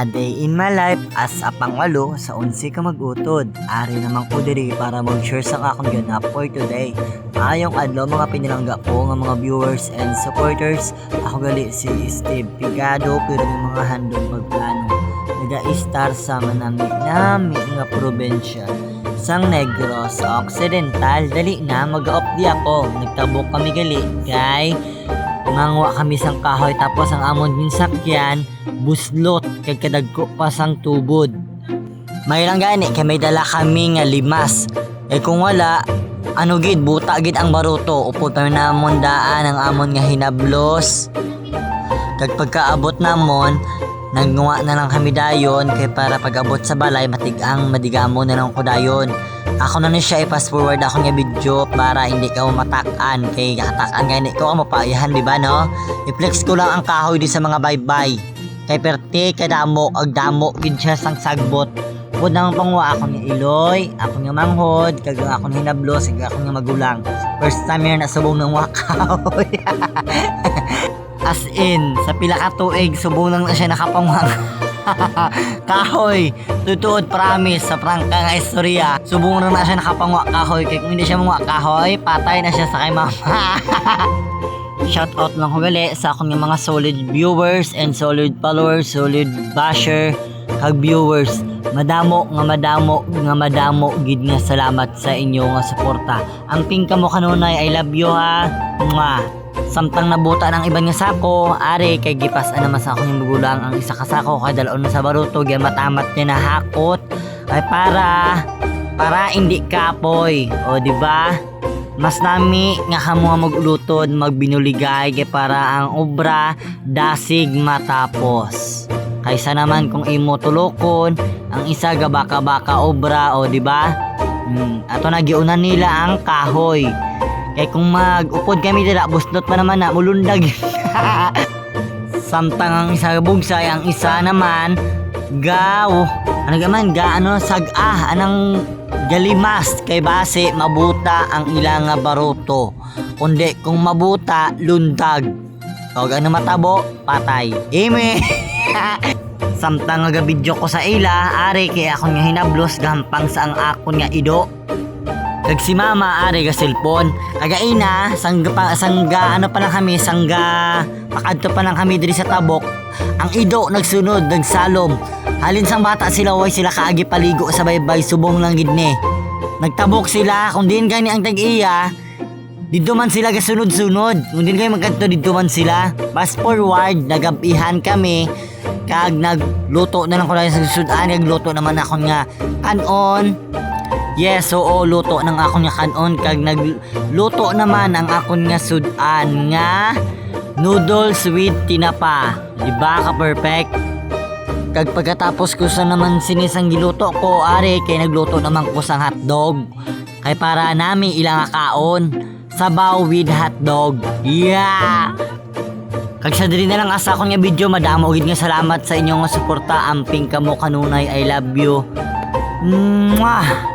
A day in my life as a pangwalo sa unsi ka magutod. Ari naman ko diri para mag-share sa akong ganap for today. Ayong adlaw mga pinilangga ko nga mga viewers and supporters. Ako gali si Steve Pigado pero may mga handong magplano. Naga-star sa manami nami nga probensya. Sang Negros Occidental, dali na mag-off di ako. Nagtabok kami gali, kay Mangwa kami sang kahoy tapos ang amon min sakyan buslot kay kadagko pa sang tubod. May lang gani kay may dala kami nga limas. Eh kung wala, ano gid buta gid ang baruto upod pa namon daan ang amon nga hinablos. Kag pagkaabot namon, nagnuwa na lang kami dayon kay para pag-abot sa balay matigang madigamo na lang ko dayon. Ako na ni siya i-fast forward ako nga video para hindi ka matakan kay katakan gani ko ang mapayahan di ba no? I-flex ko lang ang kahoy di sa mga bye-bye. Kay perte kay damo ag damo gid siya sang sagbot. Pud nang pangwa ako nga iloy, ako nga manghod, kag ako nga hinablos, kag ako nga magulang. First time yan nasubong ng wakaw. As in, sa pila ka tuig, subong lang na siya nakapangwang. kahoy, tutuod promise sa prangka nga istorya. Subong lang na siya nakapangwa kahoy, kaya kung hindi siya mangwa kahoy, patay na siya sa kay mama. Shout out lang gali sa akong mga solid viewers and solid followers, solid basher, kag viewers. Madamo nga madamo nga madamo gid nga salamat sa inyo nga suporta. Ang pingka mo kanunay I love you ha. Mwah. Samtang nabuta ng ibang nga sako, are kay gipas na naman sa akong magulang ang isa ka sako kay dalaon na sa baruto gyud matamat niya na hakot. Ay para para hindi kapoy. O di ba? Mas nami nga kamo maglutod magbinuligay kay para ang obra dasig matapos. Kaysa naman kung imo tulokon ang isa ga baka-baka obra o di ba? Hmm, ato nagiunan nila ang kahoy. Kay kung mag-upod kami dila busnot pa naman na mulundag. Samtang ang isa bugsay ang isa naman gaw ano gaman ga ano sag-ah anang galimas kay base mabuta ang ilang baruto kundi kung mabuta lundag o ano matabo patay ime samtang nga video ko sa ila ari kay ako nga hinablos gampang sa ang akon nga ido Kag si mama ari ga cellphone. Kagaina sangga pa sangga ano pa lang kami sangga pakadto pa lang kami diri sa tabok. Ang ido nagsunod nagsalom. Halin sang bata sila way sila kaagi paligo sa baybay subong lang gid ni. Nagtabok sila kung diin gani ang tag-iya. Dito man sila gasunod-sunod. Kung din kayo magkanto dito man sila. Fast forward, nagabihan kami. Kag nagluto na lang ko lang sa susudan. Nagluto naman ako nga kanon. Yes, oo, luto ng akong nga kanon. Kag nagluto naman ang akong nga sudan nga noodles with tinapa. Di ba ka perfect? Kag pagkatapos ko sa naman sinisang giluto ko, are kay nagluto naman ko sang hotdog. Kay para nami ilang kaon. Sabaw with hotdog. Yeah! Kag sa diri na lang asa ko nga video, madamo gid nga salamat sa inyong suporta. Amping kamo kanunay, I love you. Mwah!